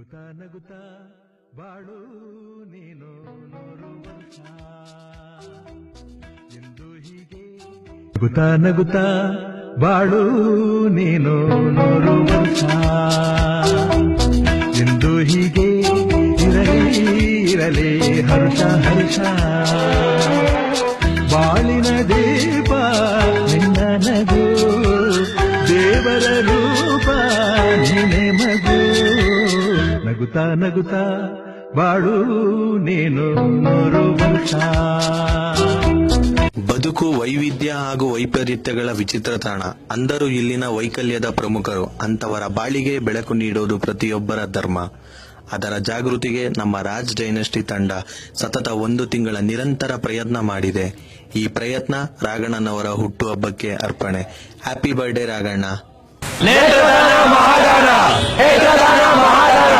ನಗುತ್ತಾ ನಗುತ್ತಾ ಬಾಳು ನೀನು ನೂರು ವರ್ಷ ಎಂದು ಹೀಗೆ ನಗುತ್ತಾ ನಗುತ್ತಾ ಬಾಳು ನೀನು ನೂರು ವರ್ಷ ಎಂದು ಹೀಗೆ ಇರಲಿ ಇರಲಿ, ಹರ್ಷ ಹರ್ಷ. ಬಾಳಿನ ದೀಪ ನಿನ್ನ ನಗು ದೇವರ ನಗುತ್ತಾ ನಗುತ್ತಾ ಬಾಳು ನೀನು ಬದುಕು ವೈವಿಧ್ಯ ಹಾಗೂ ವೈಪರೀತ್ಯಗಳ ವಿಚಿತ್ರ ತಾಣ. ಅಂದರೂ ಇಲ್ಲಿನ ವೈಕಲ್ಯದ ಪ್ರಮುಖರು. ಅಂತವರ ಬಾಳಿಗೆ ಬೆಳಕು ನೀಡುವುದು ಪ್ರತಿಯೊಬ್ಬರ ಧರ್ಮ. ಅದರ ಜಾಗೃತಿಗೆ ನಮ್ಮ ರಾಜ್ ಡೈನಸ್ಟಿ ತಂಡ ಸತತ ಒಂದು ತಿಂಗಳ ನಿರಂತರ ಪ್ರಯತ್ನ ಮಾಡಿದೆ. ಈ ಪ್ರಯತ್ನ ರಾಘಣ್ಣನವರ ಹುಟ್ಟುಹಬ್ಬಕ್ಕೆ ಅರ್ಪಣೆ. ಹ್ಯಾಪಿ ಬರ್ಡೇ ರಾಘಣ್ಣ నేత్రదాన మహాదాన. నేత్రదాన మహాదాన.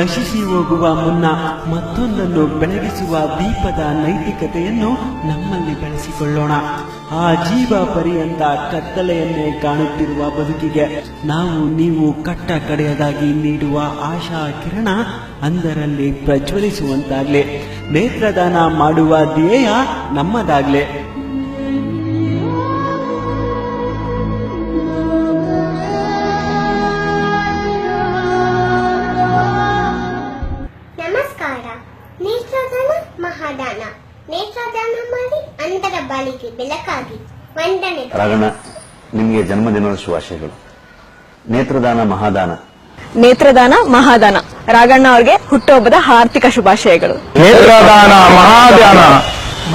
ನಶಿಸಿ ಹೋಗುವ ಮುನ್ನ ಮತ್ತೊಂದನ್ನು ಬೆಳಗಿಸುವ ದೀಪದ ನೈತಿಕತೆಯನ್ನು ನಮ್ಮಲ್ಲಿ ಬೆಳೆಸಿಕೊಳ್ಳೋಣ. ಆ ಜೀವ ಪರ್ಯಂತ ಕತ್ತಲೆಯನ್ನೇ ಕಾಣುತ್ತಿರುವ ಬದುಕಿಗೆ ನಾವು ನೀವು ಕಟ್ಟ ಕಡೆಯದಾಗಿ ನೀಡುವ ಆಶಾ ಕಿರಣ ಅಂದರಲ್ಲಿ ಪ್ರಜ್ವಲಿಸುವಂತಾಗ್ಲಿ. ನೇತ್ರದಾನ ಮಾಡುವ ಧ್ಯೇಯ ನಮ್ಮದಾಗ್ಲಿ. ಜನ್ಮದಿನದ ಶುಭಾಶಯಗಳು. ನೇತ್ರದಾನ ಮಹಾದಾನ. ನೇತ್ರದಾನ ಮಹಾದಾನ. ರಾಘಣ್ಣ ಅವರಿಗೆ ಹುಟ್ಟುಹಬ್ಬದ ಆರ್ಥಿಕ ಶುಭಾಶಯಗಳು. ನೇತ್ರದಾನ ಮಹಾದಾನ.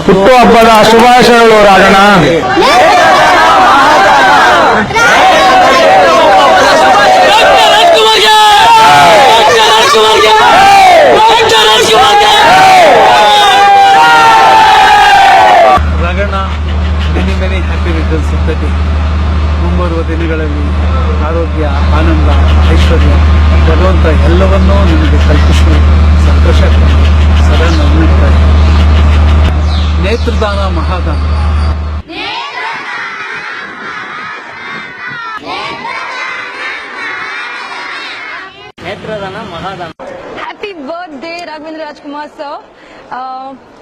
ಹುಟ್ಟುಹಬ್ಬದ ಶುಭಾಶಯಗಳು Raghanna Raghanna many many happy returns of the day ಮುಂಬರುವ ದಿನಗಳಲ್ಲಿ ಆರೋಗ್ಯ ಆನಂದ ಐಶ್ವರ್ಯ ಭಗವಂತ ಎಲ್ಲವನ್ನೂ ನಿಮಗೆ ಕಲ್ಪಿಸಿ ಸಂತೋಷ ಕೊಡಿ. ಸದಾ ನಗುತ್ತಾರೆ ನೇತ್ರದಾನ ಮಹಾದಾನ happy birthday Raghavendra Rajkumar sir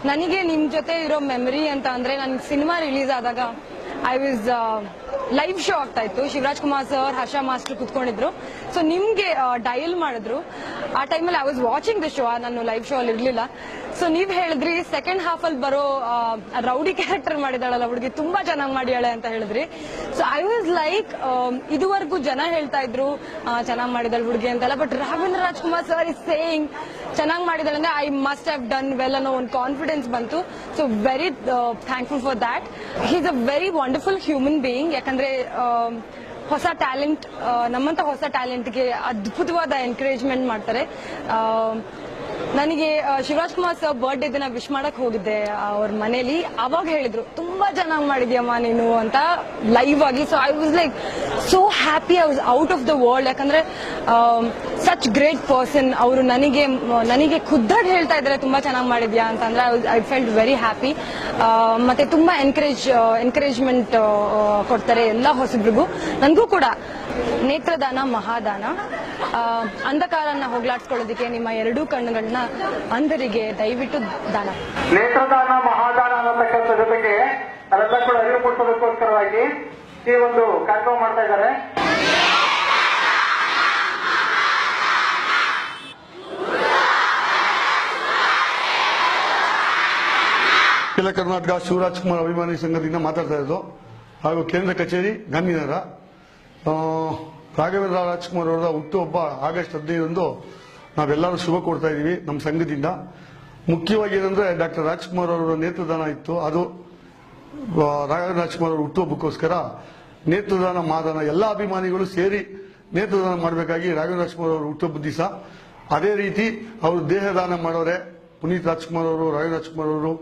ನನಗೆ ನಿಮ್ ಜೊತೆ ಇರೋ ಮೆಮರಿ ಅಂತ ಅಂದ್ರೆ ನನ್ ಸಿನಿಮಾ ರಿಲೀಸ್ ಆದಾಗ ಐ ವಾಸ್ ಲೈವ್ ಶೋ ಆಗ್ತಾ ಇತ್ತು. ಶಿವರಾಜ್ ಕುಮಾರ್ ಸರ್ ಹರ್ಷ ಮಾಸ್ಟರ್ ಕುತ್ಕೊಂಡಿದ್ರು. ಸೊ ನಿಮ್ಗೆ ಡಯಲ್ ಮಾಡಿದ್ರು. ಆ ಟೈಮಲ್ಲಿ I was watching the show ನಾನು ಲೈವ್ ಶೋ ಅಲ್ಲಿ ಇರ್ಲಿಲ್ಲ. ಸೊ ನೀವ್ ಹೇಳಿದ್ರಿ ಸೆಕೆಂಡ್ ಹಾಫ್ ಅಲ್ಲಿ ಬರೋ ರೌಡಿ ಕ್ಯಾರೆಕ್ಟರ್ ಮಾಡಿದಾಳಲ್ಲ ಹುಡುಗಿ ತುಂಬಾ ಚೆನ್ನಾಗಿ ಮಾಡಿಯಾಳೆ ಅಂತ ಹೇಳಿದ್ರಿ. ಸೊ ಐ ವಾಸ್ ಲೈಕ್ ಇದುವರೆಗೂ ಜನ ಹೇಳ್ತಾ ಇದ್ರು ಚೆನ್ನಾಗಿ ಮಾಡಿದಾಳೆ ಹುಡುಗಿ ಅಂತೆಲ್ಲ but Raghavendra Rajkumar sir is saying ಚೆನ್ನಾಗಿ ಮಾಡಿದಾಳೆ ಅಂದ್ರೆ I must have done well ಅನ್ನೋ ಒಂದು ಕಾನ್ಫಿಡೆನ್ಸ್ ಬಂತು. So very thankful for that he's a very wonderful human being ಯಾಕಂದ್ರೆ ಆಮ್, ಹೊಸ ಟ್ಯಾಲೆಂಟ್ ನಮ್ಮಂತ ಹೊಸ ಟ್ಯಾಲೆಂಟ್ಗೆ ಅದ್ಭುತವಾದ ಎನ್ಕರೇಜ್ಮೆಂಟ್ ಮಾಡ್ತಾರೆ. ನನಗೆ ಶಿವರಾಜ್ ಕುಮಾರ್ ಸರ್ ಬರ್ಡೇ ದಿನ ವಿಶ್ ಮಾಡಕ್ ಹೋಗಿದ್ದೆ ಅವ್ರ ಮನೇಲಿ. ಅವಾಗ ಹೇಳಿದ್ರು, ತುಂಬಾ ಚೆನ್ನಾಗಿ ಮಾಡಿದ್ಯಮ್ಮ ನೀನು ಅಂತ ಲೈವ್ ಆಗಿ. So I was like so happy I was out of the world ಯಾಕಂದ್ರೆ ಸಚ್ ಗ್ರೇಟ್ ಪರ್ಸನ್ ಅವರು ನನಗೆ ನನಗೆ ಖುದ್ದಾಗಿ ಹೇಳ್ತಾ ಇದ್ದಾರೆ, ತುಂಬಾ ಚೆನ್ನಾಗಿ ಮಾಡಿದ್ಯಾ? ಅಂತಂದ್ರೆ ಐ ಫೆಲ್ಟ್ ವೆರಿ ಹ್ಯಾಪಿ ಮತ್ತೆ ತುಂಬಾ ಎನ್ಕರೇಜ್ ಎನ್ಕರೇಜ್ಮೆಂಟ್ ಕೊಡ್ತಾರೆ ಎಲ್ಲ ಹೊಸಬ್ರಿಗೂ. ನನಗೂ ಕೂಡ. ನೇತ್ರದಾನ, ಮಹಾದಾನ. ಅಂಧಕಾರನ ಹೋಗ್ಲಾಡ್ಸ್ಕೊಳ್ಳೋದಕ್ಕೆ ನಿಮ್ಮ ಎರಡೂ ಕಣ್ಣುಗಳನ್ನ ಅಂಧರಿಗೆ ದಯವಿಟ್ಟು ದಾನ. ನೇತ್ರದಾನ, ಮಹಾದಾನ ಅನ್ನತಕ್ಕಂಥ ಜೊತೆಗೆ, ಅದೆಲ್ಲ ಕೂಡ ಅರಿವು ಮೂಡಿಸೋದಕ್ಕೋಸ್ಕರವಾಗಿ ಈ ಒಂದು ಕಾರ್ಯಕ್ರಮ ಮಾಡ್ತಾ ಇದ್ದಾರೆ. ಅಖಿಲ ಕರ್ನಾಟಕ ಶಿವರಾಜ್ ಕುಮಾರ್ ಅಭಿಮಾನಿ ಸಂಘದಿಂದ ಮಾತಾಡ್ತಾ ಇರೋದು. ಹಾಗೂ ಕೇಂದ್ರ ಕಚೇರಿ ಗಾಂಧಿನಗರ ರಾಘವೇಂದ್ರ ರಾಜ್ಕುಮಾರ್ ಅವರ ಹುಟ್ಟುಹಬ್ಬ ಆಗಸ್ಟ್ ಹದಿನೈದರಂದು ನಾವೆಲ್ಲರೂ ಶುಭ ಕೊಡ್ತಾ ಇದ್ದೀವಿ ನಮ್ಮ ಸಂಘದಿಂದ. ಮುಖ್ಯವಾಗಿ ಏನಂದ್ರೆ ಡಾಕ್ಟರ್ ರಾಜ್ಕುಮಾರ್ ಅವರ ನೇತ್ರದಾನ ಇತ್ತು. ಅದು ರಾಘವೇಂದ್ರ ರಾಜ್ಕುಮಾರ್ ಅವರು ಹುಟ್ಟುಹಬ್ಬಕ್ಕೋಸ್ಕರ ನೇತ್ರದಾನ, ಮಾದಾನ ಎಲ್ಲ ಅಭಿಮಾನಿಗಳು ಸೇರಿ ನೇತ್ರದಾನ ಮಾಡಬೇಕಾಗಿ ರಾಘವೇಂದ್ರ ರಾಜ್ಕುಮಾರ್ ಅವರು ಹುಟ್ಟುಹಬ್ಬ ದಿವಸ. ಅದೇ ರೀತಿ ಅವರು ದೇಹದಾನ ಮಾಡೋರೆ ಪುನೀತ್ ರಾಜ್ಕುಮಾರ್ ಅವರು, ರಾಘವೇಂದ್ರ ರಾಜ್ಕುಮಾರ್ ಅವರು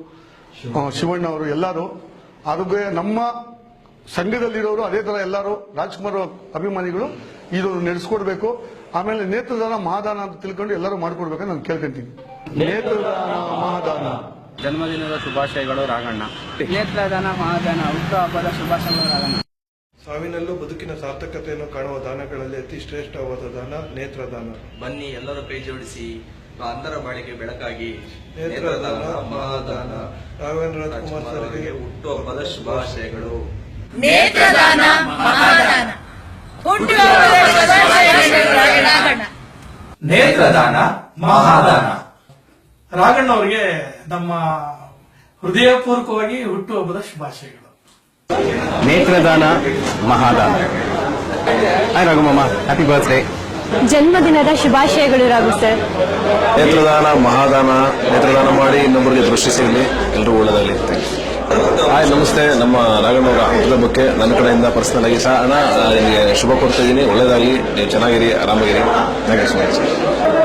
ಶಿವಣ್ಣ ಅವರು ಎಲ್ಲರೂ. ಅದಕ್ಕೆ ನಮ್ಮ ಸಂಘದಲ್ಲಿರೋರು ಅದೇ ತರ ಎಲ್ಲರೂ, ರಾಜ್ಕುಮಾರ್ ಅಭಿಮಾನಿಗಳು ಇದನ್ನು ನಡೆಸ್ಕೊಡ್ಬೇಕು. ಆಮೇಲೆ ನೇತ್ರದಾನ ಮಹಾದಾನ ಅಂತ ತಿಳ್ಕೊಂಡು ಎಲ್ಲರೂ ಮಾಡ್ಕೊಡ್ಬೇಕಂತ ನಾನು ಕೇಳ್ಕೊಂತೀನಿ. ನೇತ್ರದಾನ ಮಹಾದಾನ ಜನ್ಮದಿನದ ಶುಭಾಶಯಗಳು ರಾಘಣ್ಣ ನೇತ್ರದಾನ ಮಹಾದಾನ ಹುಟ್ಟುಹಬ್ಬದ ಶುಭಾಶಯಗಳು ರಾಘಣ್ಣ ಸಾವಿನಲ್ಲೂ ಬದುಕಿನ ಸಾರ್ಥಕತೆಯನ್ನು ಕಾಣುವ ದಾನಗಳಲ್ಲಿ ಅತಿ ಶ್ರೇಷ್ಠವಾದ ದಾನ ನೇತ್ರದಾನ ಬನ್ನಿ ಎಲ್ಲರೂ ಕೈ ಜೋಡಿಸಿ ಅಂತರ ಬಾಳಿಗೆ ಬೆಳಕಾಗಿ ನೇತ್ರದಾನ ಮಹಾದಾನ. ರಾಘವೇಂದ್ರ ಕುಮಾರ್ ಸರ್ಗೆ ಹುಟ್ಟುಹಬ್ಬದ ಶುಭಾಶಯಗಳು. ನೇತ್ರದಾನ ಮಹಾದಾನ. ರಾಘಣ್ಣ ಅವರಿಗೆ ನಮ್ಮ ಹೃದಯಪೂರ್ವಕವಾಗಿ ಹುಟ್ಟುಹಬ್ಬದ ಶುಭಾಶಯಗಳು. ನೇತ್ರದಾನ ಮಹಾದಾನ. ಹಾಯ್ ರಘುಮಮ್ಮ ಹ್ಯಾಪಿ ಬರ್ತ್ಡೇ ಜನ್ಮದಿನದ ಶುಭಾಶಯಗಳು ರಾಘು ಸರ್. ನೇತ್ರದಾನ ಮಹಾದಾನ ನೇತ್ರದಾನ ಮಾಡಿ ಇನ್ನೊಬ್ಬರಿಗೆ ದೃಷ್ಟಿ ಸಿಗಲಿ ಎಲ್ಲರೂ ಒಳ್ಳೆದಾಗಲಿ ಹಾಯ್ ನಮಸ್ತೆ ನಮ್ಮ ರಾಘಣ್ಣವರ ಹುಟ್ಟುಹಬ್ಬಕ್ಕೆ ನನ್ನ ಕಡೆಯಿಂದ ಪರ್ಸನಲ್ ಆಗಿ ಸಹ ಅಣ್ಣ ನಾನು ನಿಮಗೆ ಶುಭ ಕೊಡ್ತಾ ಇದ್ದೀನಿ. ಒಳ್ಳೆದಾಗಿ ನೀವು ಚೆನ್ನಾಗಿರಿ ಆರಾಮಾಗಿರಿ. ಥ್ಯಾಂಕ್ ಯು ಸೊ ಮಚ್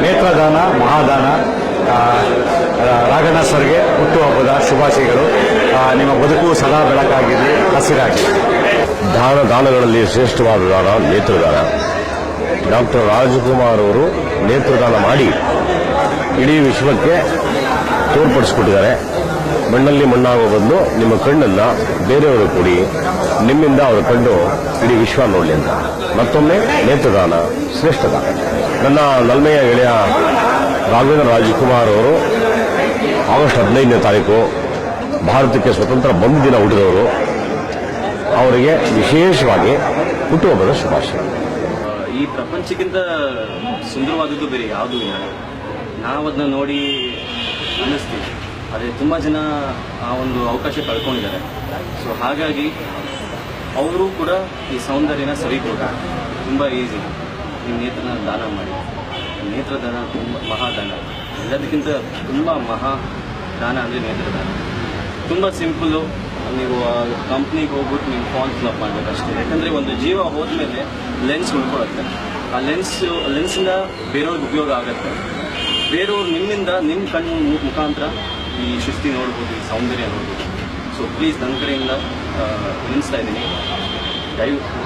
ನೇತ್ರದಾನ ಮಹಾದಾನ. ರಾಘಣ್ಣ ಸರ್ಗೆ ಹುಟ್ಟುಹಬ್ಬದ ಶುಭಾಶಯಗಳು. ನಿಮ್ಮ ಬದುಕು ಸದಾ ಬೆಳಕಾಗಿರಲಿ ಹಸಿರಾಗಿ ದಾನ, ದಾನಗಳಲ್ಲಿ ಶ್ರೇಷ್ಠವಾದ ದಾನ, ನೇತ್ರದಾನ. ಡಾಕ್ಟರ್ ರಾಜಕುಮಾರ್ ಅವರು ನೇತ್ರದಾನ ಮಾಡಿ ಇಡೀ ವಿಶ್ವಕ್ಕೆ ತೋರ್ಪಡಿಸ್ಕೊಟ್ಟಿದ್ದಾರೆ. ಮಣ್ಣಲ್ಲಿ ಮಣ್ಣಾಗುವ ಬಂದು ನಿಮ್ಮ ಕಣ್ಣನ್ನು ಬೇರೆಯವರು ಕೊಡಿ ನಿಮ್ಮಿಂದ ಅವರ ಕಂಡು ಇಡೀ ವಿಶ್ವ ನೋಡಲಿ ಅಂತ. ಮತ್ತೊಮ್ಮೆ ನೇತ್ರದಾನ ಶ್ರೇಷ್ಠದಾನ ನನ್ನ ನಲ್ಮೆಯ ಗೆಳೆಯ ರಾಘವೇಂದ್ರ ರಾಜಕುಮಾರ್ ಅವರು ಆಗಸ್ಟ್ ಹದಿನೈದನೇ ತಾರೀಕು ಭಾರತಕ್ಕೆ ಸ್ವತಂತ್ರ ಬಂದ ದಿನ ಹುಟ್ಟಿದವರು ಅವರಿಗೆ ವಿಶೇಷವಾಗಿ ಹುಟ್ಟುಹಬ್ಬದ ಶುಭಾಶಯ. ಈ ಪ್ರಪಂಚಕ್ಕಿಂತ ಸುಂದರವಾದದ್ದು ಬೇರೆ ಯಾವುದೂ ಇಲ್ಲ. ನಾವು ಅದನ್ನ ನೋಡಿ ಅನ್ನಿಸ್ತೀವಿ. ಆದರೆ ತುಂಬ ಜನ ಆ ಒಂದು ಅವಕಾಶ ಕಳ್ಕೊಂಡಿದ್ದಾರೆ ಸೊ ಹಾಗಾಗಿ ಅವರು ಕೂಡ ಈ ಸೌಂದರ್ಯನ ಸವಿಬೋದು ತುಂಬ ಈಸಿ ನಿಮ್ಮ ನೇತ್ರನ ದಾನ ಮಾಡಿ. ನೇತ್ರದಾನ ತುಂಬ ಮಹಾದಾನ. ಎಲ್ಲದಕ್ಕಿಂತ ತುಂಬ ಮಹಾ ದಾನ ಅಂದರೆ ನೇತ್ರದಾನ. ತುಂಬ ಸಿಂಪಲ್ಲು ನೀವು ಕಂಪ್ನಿಗೆ ಹೋಗ್ಬಿಟ್ಟು ನೀವು ಫಾರ್ಮ್ ಫಿಲಪ್ ಮಾಡಬೇಕು ಅಷ್ಟೇ. ಯಾಕಂದರೆ ಒಂದು ಜೀವ ಹೋದ್ಮೇಲೆ ಲೆನ್ಸ್ ಉಳ್ಕೊಳುತ್ತೆ. ಆ ಲೆನ್ಸು ಲೆನ್ಸಿಂದ ಬೇರೆಯವ್ರಿಗೆ ಉಪಯೋಗ ಆಗುತ್ತೆ. ಬೇರೆಯವ್ರು ನಿಮ್ಮಿಂದ ನಿಮ್ಮ ಕಣ್ಣು ಮುಖಾಂತರ ಈ ಸೃಷ್ಟಿ ನೋಡ್ಬೋದು, ಈ ಸೌಂದರ್ಯ ನೋಡ್ಬೋದು. ಸೊ ಪ್ಲೀಸ್ ನನ್ನ ಕಡೆಯಿಂದ ನಿಲ್ಲಿಸ್ತಾ ಇದ್ದೀನಿ. ದಯವಿಟ್ಟು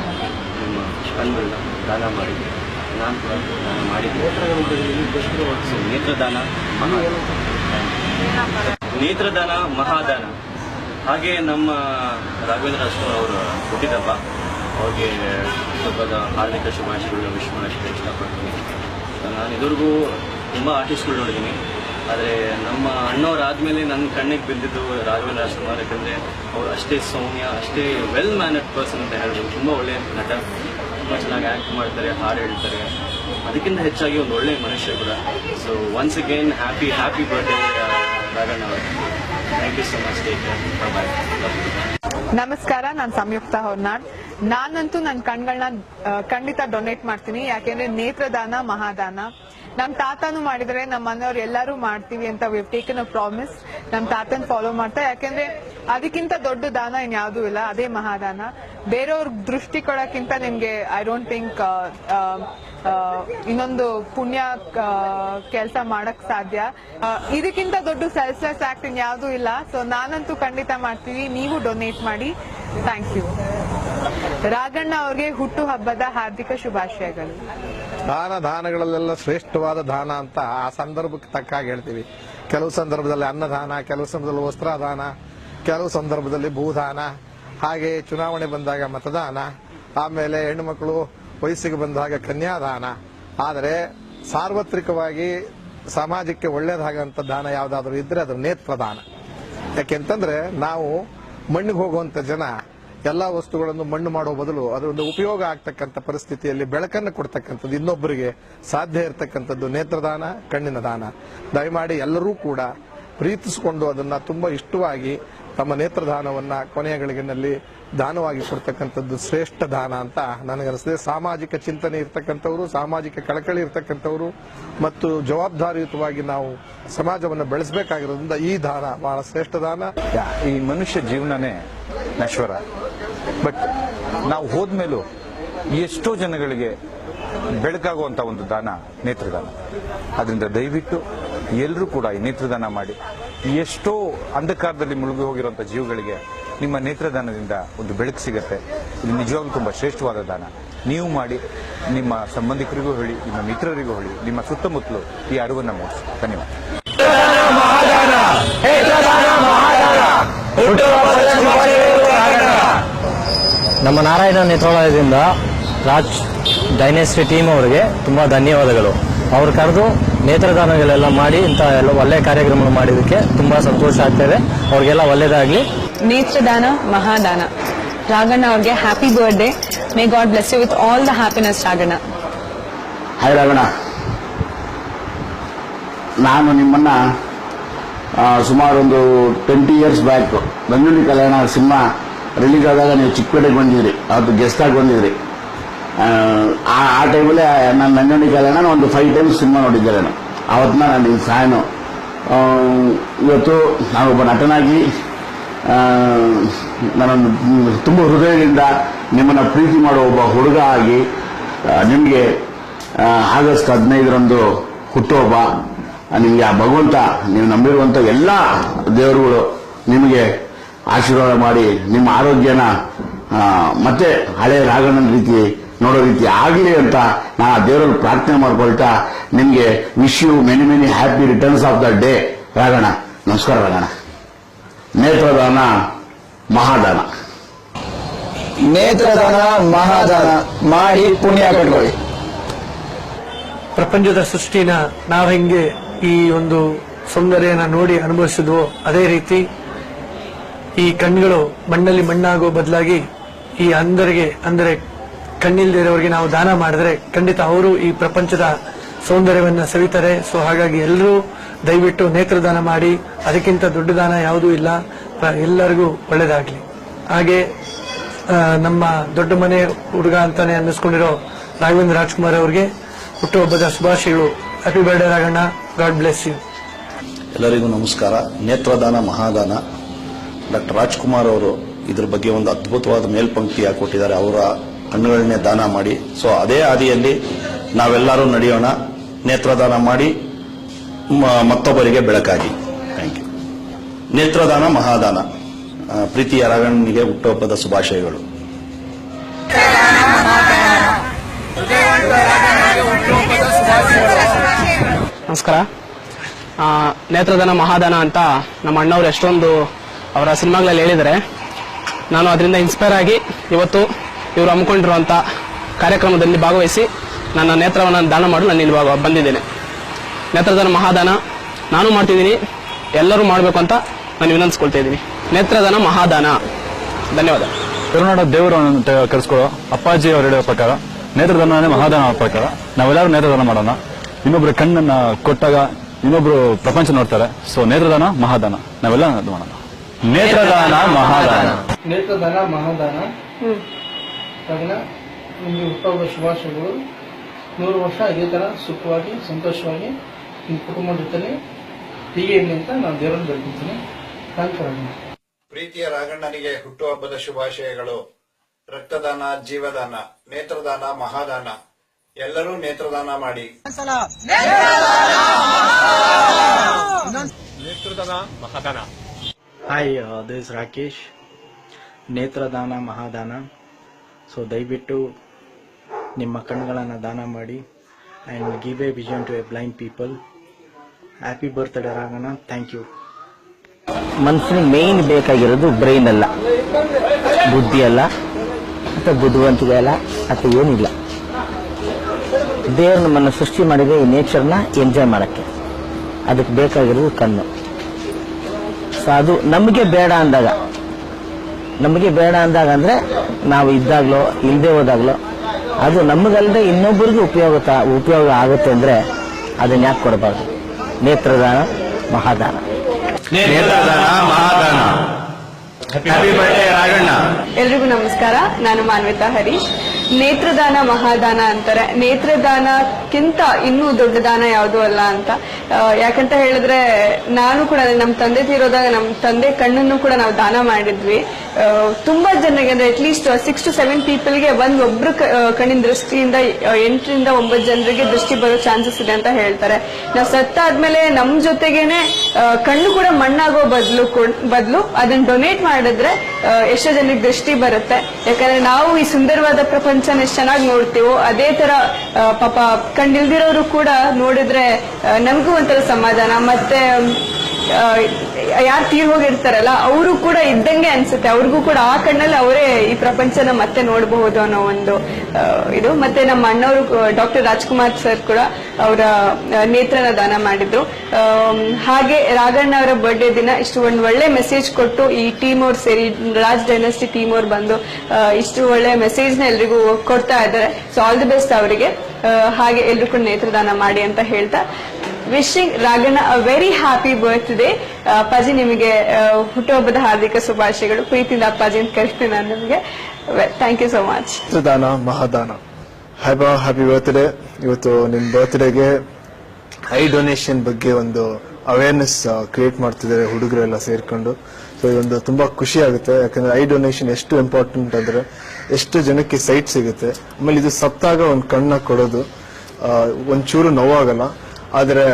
ನಿಮ್ಮ ಕಣ್ಣುಗಳನ್ನ ದಾನ ಮಾಡಿ. ನಾನು ಕೂಡ ನೇತ್ರದಾನ ನೇತ್ರದಾನ ಮಹಾದಾನ. ಹಾಗೆ ನಮ್ಮ ರಾಘವೇಂದ್ರ ರಾಜ್ಕುಮಾರ್ ಅವರು ಹುಟ್ಟಿದಪ್ಪ. ಅವ್ರಿಗೆ ಹಬ್ಬದ ಹಾರ್ದಿಕ ಶುಭಾಶಯಗಳು ವಿಶ್ ಇಷ್ಟಪಡ್ತೀನಿ. ನಾನು ಇದುವರೆಗೂ ತುಂಬ ಆರ್ಟಿಸ್ಟ್ಗಳು ನೋಡಿದ್ದೀನಿ. ಆದರೆ ನಮ್ಮ ಅಣ್ಣವರಾದ್ಮೇಲೆ ನನ್ನ ಕಣ್ಣಿಗೆ ಬಿದ್ದಿದ್ದು ರಾಘವೇಂದ್ರ ರಾಜ್ಕುಮಾರ್, ಯಾಕಂದರೆ ಅವರು ಅಷ್ಟೇ ಸೌಮ್ಯ, ಅಷ್ಟೇ ವೆಲ್ ಮ್ಯಾನರ್ಡ್ ಪರ್ಸನ್ ಅಂತ ಹೇಳ್ಬೋದು. ತುಂಬ ಒಳ್ಳೆಯ ನಟ. ತುಂಬ ಚೆನ್ನಾಗಿ ಆ್ಯಕ್ಟ್ ಮಾಡ್ತಾರೆ, ಹಾಡು ಹೇಳ್ತಾರೆ. ಅದಕ್ಕಿಂತ ಹೆಚ್ಚಾಗಿ ಒಂದು ಒಳ್ಳೆಯ ಮನುಷ್ಯ ಕೂಡ. So once again happy happy birthday Raghanna ಅವರು. Thank you so much take care bye ನಮಸ್ಕಾರ, ನಾನು ಸಂಯುಕ್ತ ಹೊರ್ನಾಡ್ ನಾನಂತೂ ನನ್ನ ಕಣ್ಗಳನ್ನ ಖಂಡಿತ ಡೊನೇಟ್ ಮಾಡ್ತೀನಿ. ಯಾಕೆಂದ್ರೆ ನೇತ್ರದಾನ, ಮಹಾದಾನ. ನಮ್ ತಾತನು ಮಾಡಿದರೆ ನಮ್ಮ ಮನೆಯವ್ರು ಎಲ್ಲರೂ ಮಾಡ್ತೀವಿ ಅಂತ ವಿವ್ ಟೇಕನ್ ಅ ಪ್ರಾಮಿಸ್ ನಮ್ ತಾತನ್ ಫಾಲೋ ಮಾಡ್ತಾ, ಯಾಕೆಂದ್ರೆ ಅದಕ್ಕಿಂತ ದೊಡ್ಡ ದಾನ ಇನ್ಯಾವುದೂ ಇಲ್ಲ. ಅದೇ ಮಹಾದಾನ. ಬೇರೆಯವ್ರ ದೃಷ್ಟಿ ಕೊಡೋಕ್ಕಿಂತ ನಿಮಗೆ ಐ ಡೋಂಟ್ ಥಿಂಕ್ ಇನ್ನೊಂದು ಪುಣ್ಯ ಕೆಲಸ ಮಾಡಕ್ ಸಾಧ್ಯ. ಇದಕ್ಕಿಂತ ದೊಡ್ಡ ಸೆಲ್ಫ್ಲೆಸ್ ಆಕ್ಟ್ ಯಾವುದೂ ಇಲ್ಲ. ಸೊ ನಾನಂತೂ ಖಂಡಿತ ಮಾಡ್ತೀವಿ ನೀವು ಡೊನೇಟ್ ಮಾಡಿ. ಥ್ಯಾಂಕ್ ಯು ರಾಘಣ್ಣ ಅವ್ರಿಗೆ ಹುಟ್ಟು ಹಬ್ಬದ ಹಾರ್ದಿಕ ಶುಭಾಶಯಗಳು. ದಾನ ದಾನಗಳಲ್ಲೆಲ್ಲ ಶ್ರೇಷ್ಠವಾದ ದಾನ ಅಂತ ಆ ಸಂದರ್ಭಕ್ಕೆ ತಕ್ಕ ಹಾಗೆ ಹೇಳ್ತೀವಿ. ಕೆಲವು ಸಂದರ್ಭದಲ್ಲಿ ಅನ್ನದಾನ, ಕೆಲವು ಸಂದರ್ಭದಲ್ಲಿ ವಸ್ತ್ರದಾನ, ಕೆಲವು ಸಂದರ್ಭದಲ್ಲಿ ಭೂದಾನ ಹಾಗೆ ಚುನಾವಣೆ ಬಂದಾಗ ಮತದಾನ, ಆಮೇಲೆ ಹೆಣ್ಣುಮಕ್ಕಳು ವಯಸ್ಸಿಗೆ ಬಂದಾಗ ಕನ್ಯಾದಾನ. ಆದರೆ ಸಾರ್ವತ್ರಿಕವಾಗಿ ಸಮಾಜಕ್ಕೆ ಒಳ್ಳೇದಾಗಂತ ದಾನ ಯಾವುದಾದ್ರೂ ಇದ್ರೆ ಅದು ನೇತ್ರದಾನ ಯಾಕೆಂತಂದ್ರೆ ನಾವು ಮಣ್ಣಿಗೆ ಹೋಗುವಂತ ಜನ ಎಲ್ಲಾ ವಸ್ತುಗಳನ್ನು ಮಣ್ಣು ಮಾಡೋ ಬದಲು ಅದರಿಂದ ಉಪಯೋಗ ಆಗ್ತಕ್ಕಂಥ ಪರಿಸ್ಥಿತಿಯಲ್ಲಿ ಬೆಳಕನ್ನು ಕೊಡ್ತಕ್ಕಂಥದ್ದು ಇನ್ನೊಬ್ಬರಿಗೆ ಸಾಧ್ಯ ಇರತಕ್ಕಂಥದ್ದು ನೇತ್ರದಾನ ಕಣ್ಣಿನ ದಾನ. ದಯಮಾಡಿ ಎಲ್ಲರೂ ಕೂಡ ಪ್ರೀತಿಸಿಕೊಂಡು ಅದನ್ನ ತುಂಬಾ ಇಷ್ಟವಾಗಿ ತಮ್ಮ ನೇತ್ರದಾನವನ್ನು ಕೊನೆಯ ಗಳಿಗೆನಲ್ಲಿ ದಾನವಾಗಿ ಕೊಡ್ತಕ್ಕಂಥದ್ದು ಶ್ರೇಷ್ಠ ದಾನ ಅಂತ ನನಗನ್ನಿಸ್ತದೆ. ಸಾಮಾಜಿಕ ಚಿಂತನೆ ಇರ್ತಕ್ಕಂಥವರು, ಸಾಮಾಜಿಕ ಕಳಕಳಿ ಇರ್ತಕ್ಕಂಥವರು ಮತ್ತು ಜವಾಬ್ದಾರಿಯುತವಾಗಿ ನಾವು ಸಮಾಜವನ್ನು ಬೆಳೆಸಬೇಕಾಗಿರೋದ್ರಿಂದ ಈ ದಾನ ಬಹಳ ಶ್ರೇಷ್ಠ ದಾನ. ಈ ಮನುಷ್ಯ ಜೀವನನೇ ನಶ್ವರ. ಬಟ್ ನಾವು ಹೋದ್ಮೇಲೂ ಎಷ್ಟೋ ಜನಗಳಿಗೆ ಬೆಳಕಾಗುವಂತ ಒಂದು ದಾನ, ನೇತ್ರದಾನ. ಅದರಿಂದ ದಯವಿಟ್ಟು ಎಲ್ಲರೂ ಕೂಡ ಈ ನೇತ್ರದಾನ ಮಾಡಿ. ಎಷ್ಟೋ ಅಂಧಕಾರದಲ್ಲಿ ಮುಳುಗಿ ಹೋಗಿರುವಂತ ಜೀವಗಳಿಗೆ ನಿಮ್ಮ ನೇತ್ರದಾನದಿಂದ ಒಂದು ಬೆಳಕು ಸಿಗತ್ತೆ. ಇದು ನಿಜವಾಗ್ಲೂ ತುಂಬಾ ಶ್ರೇಷ್ಠವಾದ ದಾನ. ನೀವು ಮಾಡಿ, ನಿಮ್ಮ ಸಂಬಂಧಿಕರಿಗೂ ಹೇಳಿ, ನಿಮ್ಮ ಮಿತ್ರರಿಗೂ ಹೇಳಿ, ನಿಮ್ಮ ಸುತ್ತಮುತ್ತಲು ಈ ಅರಿವನ್ನು ಮೂಡಿಸಿ. ಧನ್ಯವಾದ. ನಮ್ಮ ನಾರಾಯಣ ನೇತ್ರಾಲಯದಿಂದ ರಾಜ್ ಡೈನೆಸ್ಟಿ ಟೀಮ್ ಅವರಿಗೆ ತುಂಬಾ ಧನ್ಯವಾದಗಳು. ಅವ್ರು ಕರೆದು ನೇತ್ರದಾನಗಳೆಲ್ಲ ಮಾಡಿ ಇಂಥ ಎಲ್ಲ ಒಳ್ಳೆ ಕಾರ್ಯಕ್ರಮ ಮಾಡಿದ್ದಕ್ಕೆ ತುಂಬಾ ಸಂತೋಷ ಆಗ್ತೇವೆ ಅವ್ರಿಗೆಲ್ಲ ಒಳ್ಳೇದಾಗ್ಲಿ. ನೇತ್ರದಾನ ಮಹಾದಾನ. ರಾಘಣ್ಣ ಅವ್ರಿಗೆ happy birthday may God bless you with all the happiness Raghanna. Hi Raghanna ನಾನು ನಿಮ್ಮನ್ನ ಸುಮಾರು ಒಂದು twenty years back Nanjundi Kalyana cinema release ಆದಾಗ ನೀವು ಚಿಕ್ಕಪೇಟೆಗೆ ಬಂದಿದ್ರಿ ಅದು ಗೆಸ್ಟ್ ಆಗಿ ಬಂದಿದ್ರಿ ಆ, ಆ ಟೈಮಲ್ಲಿ ನಾನು ನಂಜುಂಡಿ ಕಲ್ಯಾಣ ಒಂದು ಫೈವ್ ಟೈಮ್ಸ್ ಸಿನಿಮಾ ನೋಡಿದ್ದೆ ನಾನು. ಅವತ್ತಿನ ನಾನು ನಿಮ್ಮ ಫ್ಯಾನು ಇವತ್ತು ಒಬ್ಬ ನಟನಾಗಿ ನನ್ನ ನನ್ನನ್ನು ತುಂಬ ಹೃದಯದಿಂದ ನಿಮ್ಮನ್ನು ಪ್ರೀತಿ ಮಾಡುವ ಒಬ್ಬ ಹುಡುಗ ಆಗಿ ನಿಮಗೆ ಆಗಸ್ಟ್ ಹದಿನೈದರಂದು ಹುಟ್ಟುಹಬ್ಬ ನಿಮಗೆ ಆ ಭಗವಂತ ನೀವು ನಂಬಿರುವಂಥ ಎಲ್ಲ ದೇವರುಗಳು ನಿಮಗೆ ಆಶೀರ್ವಾದ ಮಾಡಿ ನಿಮ್ಮ ಆರೋಗ್ಯನ ಮತ್ತೆ ಹಳೆಯ ರಾಘಣ್ಣನ ರೀತಿ ನೋಡೋ ರೀತಿ ಆಗಲಿ ಅಂತ ನಾ ಆ ದೇವರಲ್ಲಿ ಪ್ರಾರ್ಥನೆ ಮಾಡ್ಕೊಳ್ತಾ ನಿಮಗೆ wish you many many happy returns of the day Raghanna ನಮಸ್ಕಾರ ರಾಗಣ ನೇತ್ರದಾನ ಮಹಾದಾನ. ನೇತ್ರದಾನ ಮಹಾದಾನ ಮಾಡಿ ಪುಣ್ಯ ಕಟ್ಕೊಳ್ಳಿ. ಪ್ರಪಂಚದ ಸೃಷ್ಟಿನ ನಾವು ಹೆಂಗೆ ಈ ಒಂದು ಸೌಂದರ್ಯನ ನೋಡಿ ಅನುಭವಿಸಿದ್ವೋ ಅದೇ ರೀತಿ ಈ ಕಣ್ಗಳು ಮಣ್ಣಲ್ಲಿ ಮಣ್ಣಾಗೋ ಬದಲಾಗಿ ಈ ಅಂದರಿಗೆ ಅಂದರೆ ಕಣ್ಣಿಲ್ದಿರೋರಿಗೆ ನಾವು ದಾನ ಮಾಡಿದ್ರೆ ಖಂಡಿತ ಅವರು ಈ ಪ್ರಪಂಚದ ಸೌಂದರ್ಯವನ್ನು ಸವಿತಾರೆ. ಸೊ ಹಾಗಾಗಿ ಎಲ್ಲರೂ ದಯವಿಟ್ಟು ನೇತ್ರದಾನ ಮಾಡಿ, ಅದಕ್ಕಿಂತ ದೊಡ್ಡ ದಾನ ಯಾವುದೂ ಇಲ್ಲ. ಎಲ್ಲರಿಗೂ ಒಳ್ಳೆಯದಾಗಲಿ ಹಾಗೆ ನಮ್ಮ ದೊಡ್ಡ ಮನೆ ಹುಡುಗ ಅಂತಾನೆ ಅನ್ನಿಸ್ಕೊಂಡಿರೋ ರಾಘವೇಂದ್ರ ರಾಜ್ಕುಮಾರ್ ಅವರಿಗೆ ಹುಟ್ಟುಹಬ್ಬದ ಶುಭಾಶಯಗಳು. Happy birthday Raghanna. God bless you ಎಲ್ಲರಿಗೂ ನಮಸ್ಕಾರ. ನೇತ್ರದಾನ ಮಹಾದಾನ. ಡಾಕ್ಟರ್ ರಾಜ್ಕುಮಾರ್ ಅವರು ಇದ್ರ ಬಗ್ಗೆ ಒಂದು ಅದ್ಭುತವಾದ ಮೇಲ್ಪಂಕ್ತಿ ಕೊಟ್ಟಿದ್ದಾರೆ. ಅವರ ಕಣ್ಣುಗಳನ್ನೇ ದಾನ ಮಾಡಿ. ಸೊ ಅದೇ ಹಾದಿಯಲ್ಲಿ ನಾವೆಲ್ಲರೂ ನಡೆಯೋಣ. ನೇತ್ರದಾನ ಮಾಡಿ ಮತ್ತೊಬ್ಬರಿಗೆ ಬೆಳಕಾಗಿ. ಥ್ಯಾಂಕ್ ಯು ನೇತ್ರದಾನ, ಮಹಾದಾನ. ಪ್ರೀತಿಯ ರಾಘಣ್ಣನಿಗೆ ಹುಟ್ಟುಹಬ್ಬದ ಶುಭಾಶಯಗಳು. ನಮಸ್ಕಾರ. ನೇತ್ರದಾನ, ಮಹಾದಾನ ಅಂತ ನಮ್ಮ ಅಣ್ಣವ್ರು ಎಷ್ಟೊಂದು ಅವರ ಸಿನಿಮಾಗಳಲ್ಲಿ ಹೇಳಿದರೆ ನಾನು ಅದರಿಂದ ಇನ್ಸ್ಪೈರ್ ಆಗಿ ಇವತ್ತು ಇವರು ಹಮ್ಮಿಕೊಂಡಿರುವಂಥ ಕಾರ್ಯಕ್ರಮದಲ್ಲಿ ಭಾಗವಹಿಸಿ ನನ್ನ ನೇತ್ರವನ್ನು ದಾನ ಮಾಡಲು ನಾನು ಇಲ್ಲಿ ಭಾಗ- ಬಂದಿದ್ದೇನೆ. ನೇತ್ರದಾನ ಮಹಾದಾನ ನಾನು ಮಾಡ್ತಿದ್ದೀನಿ ಎಲ್ಲರೂ ಮಾಡಬೇಕು ಅಂತ ನಾನು ವಿನಂತಿಸ್ಕೊಳ್ತಾ ಇದ್ದೀನಿ. ನೇತ್ರದಾನ ಮಹಾದಾನ. ಧನ್ಯವಾದ. ಕರುನಾಡ ದೇವರು ಕರೆಸ್ಕೊಳ್ಳೋ ಅಪ್ಪಾಜಿ ಅವರು ಹೇಳುವ ಪ್ರಕಾರ ನೇತ್ರದಾನನೇ ಮಹಾದಾನ ಪ್ರಕಾರ ನಾವೆಲ್ಲರೂ ನೇತ್ರದಾನ ಮಾಡೋಣ. ಇನ್ನೊಬ್ರು ಕಣ್ಣನ್ನ ಕೊಟ್ಟಾಗ ಇನ್ನೊಬ್ರು ಪ್ರಪಂಚ ನೋಡ್ತಾರೆ. ಸೊ ನೇತ್ರದಾನ ಮಹಾದಾನ. ನಾವೆಲ್ಲ ಮಾಡೋಣ. ನೇತ್ರದಾನ ಮಹಾದಾನ. ನೇತ್ರದಾನ ಮಹಾದಾನ. ಕಾರಣ ನಿಮಗೆ ಹುಟ್ಟುಹಬ್ಬ ಶುಭಾಶಯಗಳು. ನೂರು ವರ್ಷ ಇದೇ ತರ ಸುಖವಾಗಿ ಸಂತೋಷವಾಗಿ ನಿಮ್ಮ ಕುಟುಂಬದ ಜೊತೆ ಹೀಗೆ ಇರಲಿ ಅಂತ ನಾನು ದೇವರನ್ನು ಯು ಪ್ರೀತಿಯ ರಾಘಣ್ಣನಿಗೆ ಹುಟ್ಟುಹಬ್ಬದ ಶುಭಾಶಯಗಳು. ರಕ್ತದಾನ ಜೀವದಾನ ನೇತ್ರದಾನ ಮಹಾದಾನ. ಎಲ್ಲರೂ ನೇತ್ರದಾನ ಮಾಡಿ. ಹಾಯ್ ದಿಸ್ ರಾಕೇಶ್ ನೇತ್ರದಾನ ಮಹಾದಾನ. ಸೊ ದಯವಿಟ್ಟು ನಿಮ್ಮ ಕಣ್ಣುಗಳನ್ನು ದಾನ ಮಾಡಿ. And give a vision to a blind people happy birthday Raghanna thank you ಮನಸ್ಸಿನ ಮೇಯ್ನ್ ಬೇಕಾಗಿರೋದು ಬ್ರೈನ್ ಅಲ್ಲ ಬುದ್ಧಿ ಅಲ್ಲ ಅಥವಾ ಬುದ್ಧಿವಂತಿಕೆ ಅಲ್ಲ ಅಥವಾ ಏನಿಲ್ಲ. ದೇವರು ನಮ್ಮನ್ನು ಸೃಷ್ಟಿ ಮಾಡಿದ್ರೆ ಈ ನೇಚರ್ನ ಎಂಜಾಯ್ ಮಾಡೋಕ್ಕೆ. ಅದಕ್ಕೆ ಬೇಕಾಗಿರೋದು ಕಣ್ಣು. ಸೊ ಅದು ನಮಗೆ ಬೇಡ ಅಂದಾಗ. ನಮಗೆ ಬೇಡ ಅಂದಾಗ ಅಂದ್ರೆ ನಾವು ಇದ್ದಾಗ್ಲೋ ಇಲ್ಲದೆ ಹೋದಾಗ್ಲೋ ಅದು ನಮಗಲ್ಲದೆ ಇನ್ನೊಬ್ಬರಿಗೂ ಉಪಯೋಗ ತ- ಉಪಯೋಗ ಆಗುತ್ತೆ ಅಂದ್ರೆ ಅದನ್ನ ಯಾಕೆ ಕೊಡಬಾರ್ದು? ನೇತ್ರದಾನ ಮಹಾದಾನ. ನೇತ್ರದಾನ ಮಹಾದಾನ. ಎಲ್ರಿಗೂ ನಮಸ್ಕಾರ. ನಾನು ಮಾನ್ವಿತಾ ಹರೀಶ್. ನೇತ್ರದಾನ ಮಹಾದಾನ ಅಂತಾರೆ. ನೇತ್ರದಾನಕ್ಕಿಂತ ಇನ್ನೂ ದೊಡ್ಡ ದಾನ ಯಾವುದು ಅಲ್ಲ ಅಂತ. ಯಾಕಂತ ಹೇಳಿದ್ರೆ ನಾನು ಕೂಡ ನಮ್ಮ ತಂದೆ ತೀರೋದಾಗ ನಮ್ಮ ತಂದೆ ಕಣ್ಣನ್ನು ಕೂಡ ನಾವು ದಾನ ಮಾಡಿದ್ವಿ. ತುಂಬಾ ಜನರಿಗೆ ಅಂದ್ರೆ at least six to seven ಪೀಪಲ್ಗೆ ಒಂದ್ ಒಬ್ರು ಕಣ್ಣಿನ ದೃಷ್ಟಿಯಿಂದ ಎಂಟರಿಂದ ಒಂಬತ್ತು ಜನರಿಗೆ ದೃಷ್ಟಿ ಬರೋ ಚಾನ್ಸಸ್ ಇದೆ ಅಂತ ಹೇಳ್ತಾರೆ. ನಾವು ಸತ್ತಾದ್ಮೇಲೆ ನಮ್ ಜೊತೆಗೇನೆ ಕಣ್ಣು ಕೂಡ ಮಣ್ಣಾಗೋ ಬದಲು ಬದಲು ಅದನ್ನ ಡೊನೇಟ್ ಮಾಡಿದ್ರೆ ಎಷ್ಟೋ ಜನರಿಗೆ ದೃಷ್ಟಿ ಬರುತ್ತೆ. ಯಾಕಂದ್ರೆ ನಾವು ಈ ಸುಂದರವಾದ ಪ್ರಪಂಚನ ಎಷ್ಟು ಚೆನ್ನಾಗಿ ನೋಡ್ತೀವೋ ಅದೇ ತರ ಪಾಪ ಕಂಡಿಲ್ದಿರೋರು ಕೂಡ ನೋಡಿದ್ರೆ ನಮಗೂ ಒಂಥರ ಸಮಾಧಾನ. ಮತ್ತೆ ಯಾರು ತೀರ್ ಹೋಗಿರ್ತಾರಲ್ಲ, ಅವರು ಕೂಡ ಇದ್ದಂಗೆ ಅನ್ಸುತ್ತೆ. ಅವ್ರಿಗೂ ಕೂಡ ಆ ಕಣ್ಣಲ್ಲಿ ಅವರೇ ಈ ಪ್ರಪಂಚನ ಮತ್ತೆ ನೋಡಬಹುದು ಅನ್ನೋ ಒಂದು ಇದು. ಮತ್ತೆ ನಮ್ಮ ಅಣ್ಣವರು ಡಾಕ್ಟರ್ ರಾಜ್ಕುಮಾರ್ ಸರ್ ಕೂಡ ಅವರ ನೇತ್ರನ ದಾನ ಮಾಡಿದ್ರು. ಹಾಗೆ ರಾಘಣ್ಣ ಅವರ ಬರ್ಡೇ ದಿನ ಇಷ್ಟು ಒಂದು ಒಳ್ಳೆ ಮೆಸೇಜ್ ಕೊಟ್ಟು ಈ ಟೀಮ್ ಅವ್ರು ಸೇರಿ ರಾಜ್ ಡೈನಸ್ಟಿ ಟೀಮ್ ಅವ್ರು ಬಂದು ಇಷ್ಟು ಒಳ್ಳೆ ಮೆಸೇಜ್ನ ಎಲ್ರಿಗೂ ಕೊಡ್ತಾ ಇದ್ದಾರೆ. ಸೊ ಆಲ್ ದಿ ಬೆಸ್ಟ್ ಅವರಿಗೆ. ಹಾಗೆ ಎಲ್ರು ಕೂಡ ನೇತ್ರದಾನ ಮಾಡಿ ಅಂತ ಹೇಳ್ತಾ wishing Raghanna very happy birthday Appaji ನಿಮಗೆ ಆ, ಹುಟ್ಟುಹಬ್ಬದ ಹಾರ್ದಿಕ ಶುಭಾಶಯಗಳು. ಪ್ರೀತಿಯಿಂದ ಅಪ್ಪಾಜಿ ಅಂತ ಕರಿತೀನಿ ನಾನು ನಿಮಗೆ. ಥ್ಯಾಂಕ್ ಯು ಸೋ ಮಚ್ ದಾನ ಮಹಾದಾನ. ಹ್ಯಾಪಿ ಹ್ಯಾಪಿ ಬರ್ತ್ಡೇ ಇವತ್ತು ನಿಮ್ ಬರ್ತ್ಡೇಗೆ ಐ ಡೊನೇಷನ್ ಬಗ್ಗೆ ಒಂದು ಅವೇರ್ನೆಸ್ ಕ್ರಿಯೇಟ್ ಮಾಡ್ತಿದ್ದಾರೆ ಹುಡುಗರೆಲ್ಲ ಸೇರ್ಕೊಂಡು. ಸೊ ಇದೊಂದು ತುಂಬಾ ಖುಷಿ ಆಗುತ್ತೆ. ಯಾಕಂದ್ರೆ ಐ ಡೊನೇಷನ್ ಎಷ್ಟು ಇಂಪಾರ್ಟೆಂಟ್ ಅಂದ್ರೆ ಎಷ್ಟು ಜನಕ್ಕೆ ಸೈಟ್ ಸಿಗುತ್ತೆ. ಆಮೇಲೆ ಇದು ಸತ್ತಾಗ ಒಂದು ಕಣ್ಣ ಕೊಡೋದು. ಆ, ಒಂಚೂರು ನೋವಾಗಲ್ಲ. ಆದ್ರೆ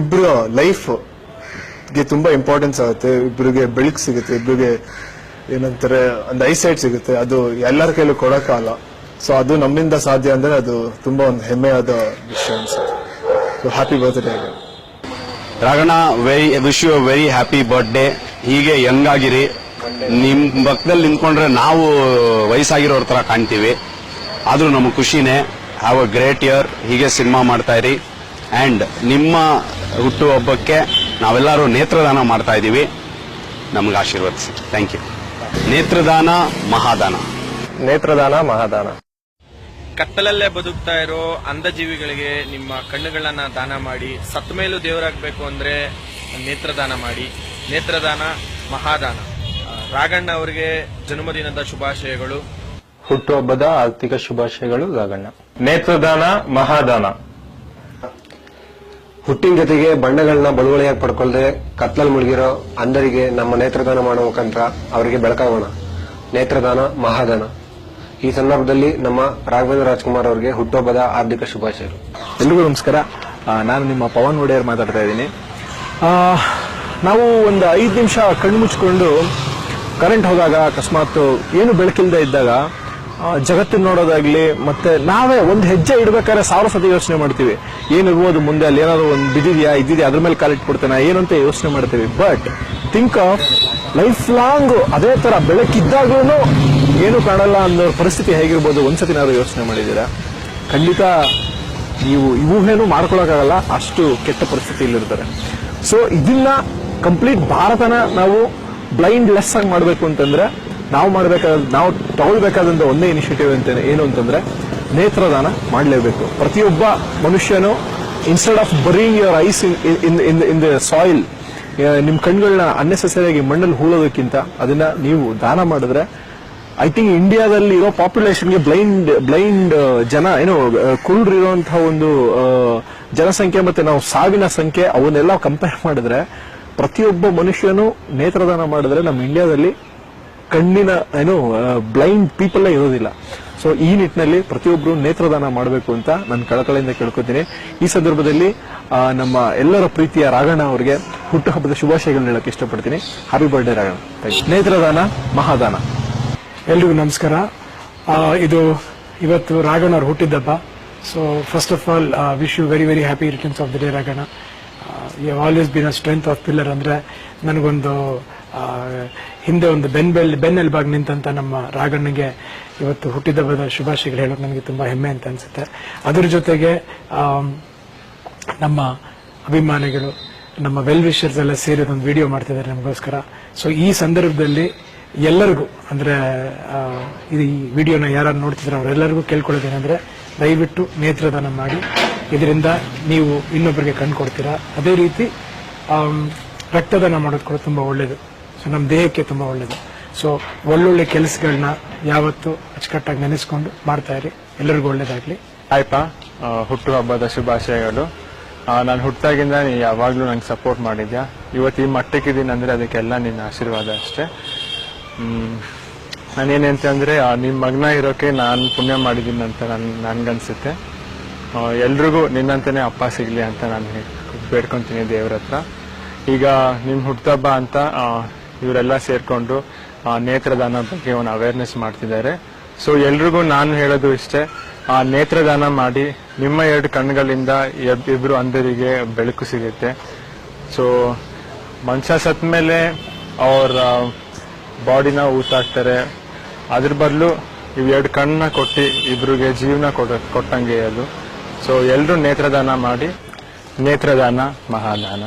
ಇಬ್ರು ಲೈಫ್ಗೆ ತುಂಬಾ ಇಂಪಾರ್ಟೆನ್ಸ್ ಆಗುತ್ತೆ. ಇಬ್ರಿಗೆ ಬೆಳಕು ಸಿಗುತ್ತೆ, ಇಬ್ರಿಗೆ ಏನಂತಾರೆ, ಒಂದು ಐಸೈಟ್ ಸಿಗುತ್ತೆ. ಅದು ಎಲ್ಲರ ಕೈಲೂ ಕೊಡೋಕ್ಕಾಗಲ್ಲ. ಸೊ ಅದು ನಮ್ಮಿಂದ ಸಾಧ್ಯ ಅಂದ್ರೆ ಅದು ತುಂಬಾ ಒಂದು ಹೆಮ್ಮೆಯಾದ ವಿಷಯ ಅನ್ಸುತ್ತೆ. So happy birthday Raghanna very wish you very happy birthday ಹೀಗೆ ಯಂಗ್ ಆಗಿರಿ. ನಿಮ್ ಪಕ್ಕದಲ್ಲಿ ನಿಂತ್ಕೊಂಡ್ರೆ ನಾವು ವಯಸ್ಸಾಗಿರೋರ ತರ ಕಾಣ್ತೀವಿ. ಆದ್ರೂ ನಮಗೆ ಖುಷಿನೇ. ಹ್ಯಾವ್ ಅ ಗ್ರೇಟ್ ಇಯರ್ ಹೀಗೆ ಸಿನಿಮಾ ಮಾಡ್ತಾ ಇರಿ. ಅಂಡ್ ನಿಮ್ಮ ಹುಟ್ಟುಹಬ್ಬಕ್ಕೆ ನಾವೆಲ್ಲರೂ ನೇತ್ರದಾನ ಮಾಡ್ತಾ ಇದ್ದೀವಿ. ನಮಗೆ ಆಶೀರ್ವದಿಸಿ. ಥ್ಯಾಂಕ್ ಯು ನೇತ್ರದಾನ ಮಹಾದಾನ. ನೇತ್ರದಾನ ಮಹಾದಾನ. ಕತ್ತಲಲ್ಲೇ ಬದುಕ್ತಾ ಇರೋ ಅಂಧಜೀವಿಗಳಿಗೆ ನಿಮ್ಮ ಕಣ್ಣುಗಳನ್ನ ದಾನ ಮಾಡಿ ಸತ್ತ ಮೇಲೂ ದೇವರಾಗಬೇಕು ಅಂದ್ರೆ ನೇತ್ರದಾನ ಮಾಡಿ. ನೇತ್ರದಾನ ಮಹಾದಾನ. ರಾಘಣ್ಣ ಅವರಿಗೆ ಜನ್ಮದಿನದ ಶುಭಾಶಯಗಳು. ಹುಟ್ಟುಹಬ್ಬದ ಆರ್ಥಿಕ ಶುಭಾಶಯಗಳು ಗಾಗಣ್ಣ ನೇತ್ರದಾನ ಮಹಾದಾನ. ಹುಟ್ಟಿನ ಜೊತೆಗೆ ಬಣ್ಣಗಳನ್ನ ಬಳುವಳಿಯಾಗಿ ಪಡ್ಕೊಳ್ಳದೆ ಕತ್ಲಲ್ಲಿ ಮುಳುಗಿರೋ ಅಂಧರಿಗೆ ನಮ್ಮ ನೇತ್ರದಾನ ಮಾಡೋ ಮುಖಾಂತರ ಅವರಿಗೆ ಬೆಳಕಾಗೋಣ. ನೇತ್ರದಾನ ಮಹಾದಾನ. ಈ ಸಂದರ್ಭದಲ್ಲಿ ನಮ್ಮ ರಾಘವೇಂದ್ರ ರಾಜ್ಕುಮಾರ್ ಅವರಿಗೆ ಹುಟ್ಟುಹಬ್ಬದ ಆರ್ಥಿಕ ಶುಭಾಶಯಗಳು. ಎಲ್ರಿಗೂ ನಮಸ್ಕಾರ. ನಾನು ನಿಮ್ಮ ಪವನ್ ಒಡೆಯರ್ ಮಾತಾಡ್ತಾ ಇದ್ದೀನಿ. ಆ, ನಾವು ಒಂದು ಐದು ನಿಮಿಷ ಕಣ್ಣು ಮುಚ್ಕೊಂಡು ಕರೆಂಟ್ ಹೋದಾಗ ಅಕಸ್ಮಾತ್ ಏನು ಬೆಳಕಿಲ್ಲದೆ ಇದ್ದಾಗ ಆ, ಜಗತ್ತನ್ನ ನೋಡೋದಾಗ್ಲಿ ಮತ್ತೆ ನಾವೇ ಒಂದು ಹೆಜ್ಜೆ ಇಡ್ಬೇಕಾದ್ರೆ ಸಾವಿರ ಸತಿ ಯೋಚನೆ ಮಾಡ್ತೀವಿ. ಏನಿರ್ಬೋದು ಮುಂದೆ ಅಲ್ಲಿ ಏನಾದ್ರು ಒಂದು ಬಿದ್ದಿದ್ಯಾ ಇದ್ದಿದ್ಯಾ ಅದ್ರ ಮೇಲೆ ಕಾಲಿಟ್ಬಿಡ್ತೇನೆ ಏನು ಅಂತ ಯೋಚನೆ ಮಾಡ್ತೀವಿ. But think of life long ಅದೇ ತರ ಬೆಳಕಿದ್ದಾಗ್ಲೂ ಏನು ಕಾಣಲ್ಲ ಅನ್ನೋ ಪರಿಸ್ಥಿತಿ ಹೇಗಿರ್ಬೋದು ಒಂದ್ಸತಿನಾದ್ರು ಯೋಚನೆ ಮಾಡಿದ್ದೀರಾ? ಖಂಡಿತ ನೀವು ಊಹೆನೂ ಮಾಡ್ಕೊಳಕ್ಕಾಗಲ್ಲ ಅಷ್ಟು ಕೆಟ್ಟ ಪರಿಸ್ಥಿತಿಯಲ್ಲಿರ್ತಾರೆ. ಸೊ ಇದನ್ನ ಕಂಪ್ಲೀಟ್ ಭಾರತನ ನಾವು ಬ್ಲೈಂಡ್ ಲೆಸ್ ಆಗಿ ಮಾಡಬೇಕು ಅಂತಂದ್ರೆ ನಾವು ಮಾಡಬೇಕಾದ, ನಾವು ತಗೊಳ್ಬೇಕಾದಂಥ ಒಂದೇ ಇನಿಷಿಯೇಟಿವ್ ಅಂತ ಏನು ಅಂತಂದ್ರೆ ನೇತ್ರದಾನ ಮಾಡಲೇಬೇಕು. ಪ್ರತಿಯೊಬ್ಬ ಮನುಷ್ಯನು instead of burying your eyes in in in the soil ನಿಮ್ಮ ಕಣ್ಗಳನ್ನ ಅನ್ನೆಸೆಸರಿಯಾಗಿ ಮಣ್ಣಲ್ಲಿ ಹೂಳೋದಕ್ಕಿಂತ ಅದನ್ನ ನೀವು ದಾನ ಮಾಡಿದ್ರೆ ಐ ಥಿಂಕ್ ಇಂಡಿಯಾದಲ್ಲಿ ಇರೋ ಪಾಪ್ಯುಲೇಷನ್ಗೆ ಬ್ಲೈಂಡ್ ಬ್ಲೈಂಡ್ ಜನ, ಏನು ಕುರುಡ್ರಿರುವಂತಹ ಒಂದು ಜನಸಂಖ್ಯೆ ಮತ್ತೆ ನಾವು ಸಾವಿನ ಸಂಖ್ಯೆ ಅವನ್ನೆಲ್ಲ ಕಂಪೇರ್ ಮಾಡಿದ್ರೆ ಪ್ರತಿಯೊಬ್ಬ ಮನುಷ್ಯನು ನೇತ್ರದಾನ ಮಾಡಿದ್ರೆ ನಮ್ಮ ಇಂಡಿಯಾದಲ್ಲಿ ಕಣ್ಣಿನ ಏನು ಬ್ಲೈಂಡ್ ಪೀಪಲ್ ಇರೋದಿಲ್ಲ. ಸೊ ಈ ನಿಟ್ಟಿನಲ್ಲಿ ಪ್ರತಿಯೊಬ್ಬರು ನೇತ್ರದಾನ ಮಾಡಬೇಕು ಅಂತ ನಾನು ಕಳಕಳಿಯಿಂದ ಕೇಳ್ಕೊತೀನಿ. ಈ ಸಂದರ್ಭದಲ್ಲಿ ನಮ್ಮ ಎಲ್ಲರ ಪ್ರೀತಿಯ ರಾಗಣ್ಣ ಅವರಿಗೆ ಹುಟ್ಟುಹಬ್ಬದ ಶುಭಾಶಯಗಳನ್ನ ಹೇಳಕ್ಕೆ ಇಷ್ಟಪಡ್ತೀನಿ. ಹ್ಯಾಪಿ ಬರ್ಡೇ ರಾಗಣ್ಣ ನೇತ್ರದಾನ, ಮಹಾದಾನ. ಎಲ್ರಿಗೂ ನಮಸ್ಕಾರ. ಇದು ಇವತ್ತು ರಾಗಣ್ಣ ಅವ್ರು ಹುಟ್ಟಿದ್ದಪ್ಪ so first of all wish you very very happy returns of the day Raghanna. You always been a strength of pillar ಅಂದ್ರೆ ನನಗೊಂದು ಹಿಂದೆ ಒಂದು ಬೆನ್ ಬೆಲ್ ಬೆನ್ನೆಲ್ಬಾಗ್ ನಿಂತಂತ ನಮ್ಮ ರಾಗಣ್ಣಗೆ ಇವತ್ತು ಹುಟ್ಟಿದಬ್ಬದ ಶುಭಾಶಯಗಳು ಹೇಳೋಕೆ ನನಗೆ ತುಂಬಾ ಹೆಮ್ಮೆ ಅಂತ ಅನ್ಸುತ್ತೆ. ಅದರ ಜೊತೆಗೆ ನಮ್ಮ ಅಭಿಮಾನಿಗಳು, ನಮ್ಮ ವೆಲ್ ವಿಷರ್ಸ್ ಎಲ್ಲ ಸೇರಿ ಒಂದು ವಿಡಿಯೋ ಮಾಡ್ತಿದ್ದಾರೆ ನಮಗೋಸ್ಕರ. ಸೊ ಈ ಸಂದರ್ಭದಲ್ಲಿ ಎಲ್ಲರಿಗೂ, ಅಂದ್ರೆ ಈ ವಿಡಿಯೋನ ಯಾರು ನೋಡ್ತಿದ್ರೆ ಅವರೆಲ್ಲರಿಗೂ ಕೇಳ್ಕೊಳ್ಳೋದೇನೆಂದ್ರೆ ದಯವಿಟ್ಟು ನೇತ್ರದಾನ ಮಾಡಿ. ಇದರಿಂದ ನೀವು ಇನ್ನೊಬ್ಬರಿಗೆ ಕಂಡುಕೊಡ್ತೀರಾ ಕೊಡ್ತೀರಾ. ಅದೇ ರೀತಿ ರಕ್ತದಾನ ಮಾಡೋದು ಕೂಡ ತುಂಬಾ ಒಳ್ಳೇದು. ಸೊ ನಮ್ಮ ದೇಹಕ್ಕೆ ತುಂಬ ಒಳ್ಳೆಯದು ಸೊ ಒಳ್ಳೊಳ್ಳೆ ಕೆಲಸಗಳನ್ನ ಯಾವತ್ತು ಅಚ್ಚುಕಟ್ಟಾಗಿ ನೆನೆಸ್ಕೊಂಡು ಮಾಡ್ತಾ ಇರಿ. ಎಲ್ಲರಿಗೂ ಒಳ್ಳೇದಾಗಲಿ. ಆಯ್ಪ ಹುಟ್ಟು ಹಬ್ಬದ ಶುಭಾಶಯಗಳು. ನಾನು ಹುಟ್ಟಾಗಿಂದ ನೀ ಯಾವಾಗಲೂ ನಂಗೆ ಸಪೋರ್ಟ್ ಮಾಡಿದ್ಯಾ? ಇವತ್ತು ಈ ಮಟ್ಟಕ್ಕಿದ್ದೀನಿ ಅಂದರೆ ಅದಕ್ಕೆಲ್ಲ ನಿನ್ನ ಆಶೀರ್ವಾದ ಅಷ್ಟೇ. ನಾನೇನಂತ ಅಂದರೆ ನಿಮ್ಮ ಮಗನ ಇರೋಕೆ ನಾನು ಪುಣ್ಯ ಮಾಡಿದ್ದೀನಿ ಅಂತ ನನ್, ನನ್ಗನ್ಸುತ್ತೆ. ಎಲ್ರಿಗೂ ನಿನ್ನಂತನೇ ಅಪ್ಪ ಸಿಗಲಿ ಅಂತ ನಾನು ಬೇಡ್ಕೊತೀನಿ ದೇವ್ರ ಹತ್ರ ಈಗ ನಿಮ್ಮ ಹುಟ್ಟುಹಬ್ಬ ಅಂತ ಇವರೆಲ್ಲ ಸೇರ್ಕೊಂಡು ನೇತ್ರದಾನ ಬಗ್ಗೆ ಒಂದು ಅವೇರ್ನೆಸ್ ಮಾಡ್ತಿದ್ದಾರೆ. ಸೊ ಎಲ್ರಿಗೂ ನಾನು ಹೇಳೋದು ಇಷ್ಟೇ, ಆ, ನೇತ್ರದಾನ ಮಾಡಿ ನಿಮ್ಮ ಎರಡು ಕಣ್ಗಳಿಂದ ಇಬ್ಬರು ಅಂಧರಿಗೆ ಬೆಳಕು ಸಿಗುತ್ತೆ. ಸೊ ಮನುಷ್ಯ ಸತ್ ಮೇಲೆ ಅವ್ರ ಬಾಡಿನ ಊತಾಕ್ತಾರೆ. ಅದ್ರ ಬದಲು ಇವ್ ಎರಡು ಕಣ್ಣನ್ನ ಕೊಟ್ಟು ಇಬ್ರಿಗೆ ಜೀವನ ಕೊಡ, ಕೊಟ್ಟಂಗೆ ಅದು. ಸೊ ಎಲ್ಲರೂ ನೇತ್ರದಾನ ಮಾಡಿ, ನೇತ್ರದಾನ ಮಹಾದಾನ.